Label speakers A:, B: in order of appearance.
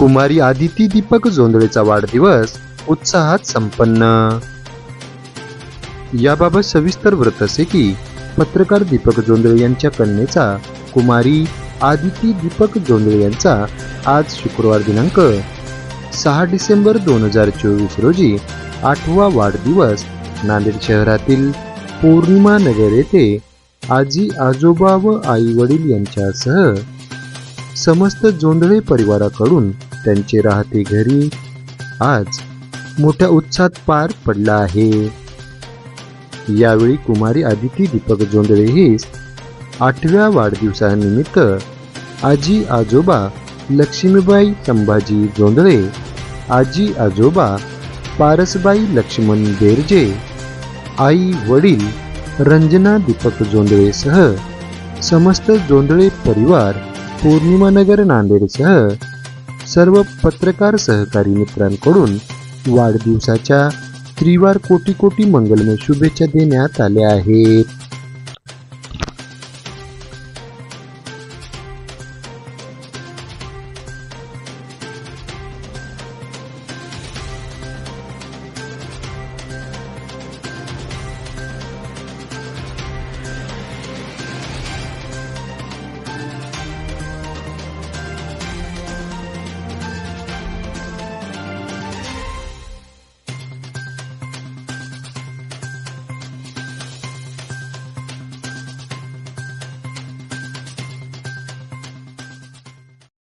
A: कुमारी आदिती दीपक जोंधळेचा वाढदिवस उत्साहात संपन्न. याबाबत सविस्तर व्रत असे की पत्रकार दीपक जोंधळे यांच्या कन्येचा कुमारी आदिती दीपक जोंधळे यांचा आज शुक्रवार दिनांक सहा डिसेंबर दोन हजार चोवीस रोजी आठवा वाढदिवस नांदेड शहरातील पौर्णिमा नगर येथे आजी आजोबा व आई वडील यांच्यासह समस्त जोंधळे परिवाराकडून त्यांचे राहते घरी. आज मोठ्या उत्साहात पार पडला आहे. यावेळी कुमारी आदिती दीपक जोंदळे ही आठव्या वाढदिवसानिमित्त आजी आजोबा लक्ष्मीबाई संभाजी जोंदळे आजी आजोबा पारसबाई लक्ष्मण बेर्जे आई वडील रंजना दीपक जोंदळेसह समस्त जोंदळे परिवार पौर्णिमानगर नांदेडसह सर्व पत्रकार सहकारी मित्रांकडून वाढदिवसाच्या त्रिवार कोटी कोटी मंगलमय शुभेच्छा देण्यात आल्या आहेत.